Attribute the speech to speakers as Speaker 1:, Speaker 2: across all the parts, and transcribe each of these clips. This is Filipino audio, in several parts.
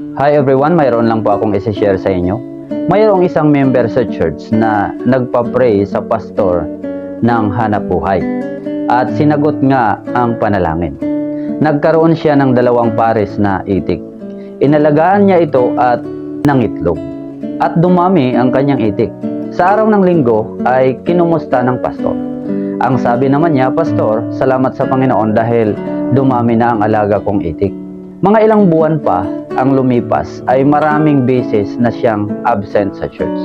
Speaker 1: Hi everyone, mayroon lang po akong isi-share sa inyo. Mayroong isang member sa church na nagpa-pray sa pastor ng hanap buhay. At sinagot nga ang panalangin. Nagkaroon siya ng dalawang pares na itik. Inalagaan niya ito at nangitlog. At dumami ang kanyang itik. Sa araw ng linggo ay kinumusta ng pastor. Ang sabi naman niya, Pastor, salamat sa Panginoon dahil dumami na ang alaga kong itik. Mga ilang buwan pa ang lumipas ay maraming beses na siyang absent sa church.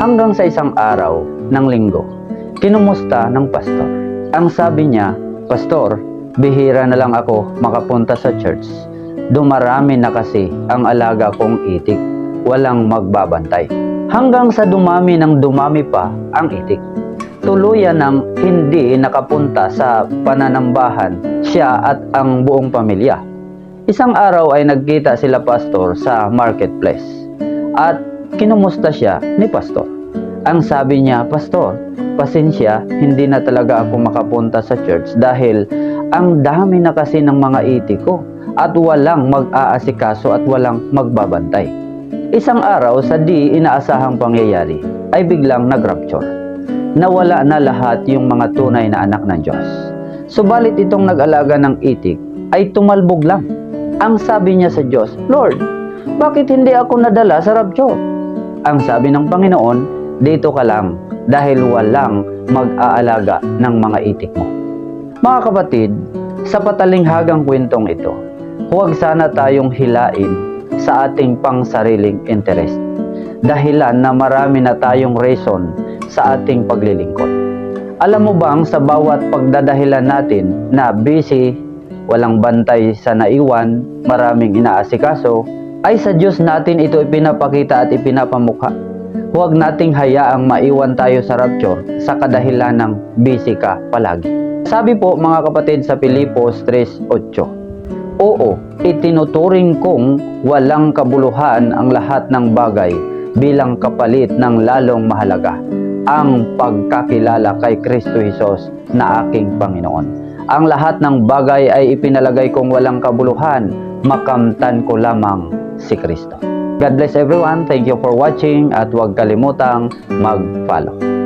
Speaker 1: Hanggang sa isang araw ng linggo, kinumusta ng pastor. Ang sabi niya, Pastor, bihira na lang ako makapunta sa church. Dumarami na kasi ang alaga kong itik. Walang magbabantay. Hanggang sa dumami ng dumami pa ang itik. Tuluyan ng hindi nakapunta sa pananambahan siya at ang buong pamilya. Isang araw ay nagkita sila pastor sa marketplace at kinumusta siya ni pastor. Ang sabi niya, Pastor, pasensya, hindi na talaga ako makapunta sa church dahil ang dami na kasi ng mga iti ko at walang mag-aasikaso at walang magbabantay. Isang araw sa di inaasahang pangyayari ay biglang nag-rapture. Nawala na lahat yung mga tunay na anak ng Diyos. Subalit itong nag-alaga ng itik ay tumalbog lang. Ang sabi niya sa Diyos, Lord, bakit hindi ako nadala sa rapture? Ang sabi ng Panginoon, dito ka lang dahil walang mag-aalaga ng mga itik mo. Mga kapatid, sa patalinghagang kwentong ito, huwag sana tayong hilain sa ating pangsariling interest. Dahilan na marami na tayong reason sa ating paglilingkod. Alam mo bang sa bawat pagdadahilan natin na busy, walang bantay sa naiwan, maraming inaasikaso, ay sa Diyos natin ito ipinapakita at ipinapamukha. Huwag nating hayaang maiwan tayo sa rapture sa kadahilan ng busy ka palagi. Sabi po mga kapatid sa Pilipos 3.8, Oo, itinuturing kong walang kabuluhan ang lahat ng bagay bilang kapalit ng lalong mahalaga ang pagkakilala kay Kristo Jesus na aking Panginoon. Ang lahat ng bagay ay ipinalagay kong walang kabuluhan, makamtan ko lamang si Kristo. God bless everyone. Thank you for watching at huwag kalimutang mag-follow.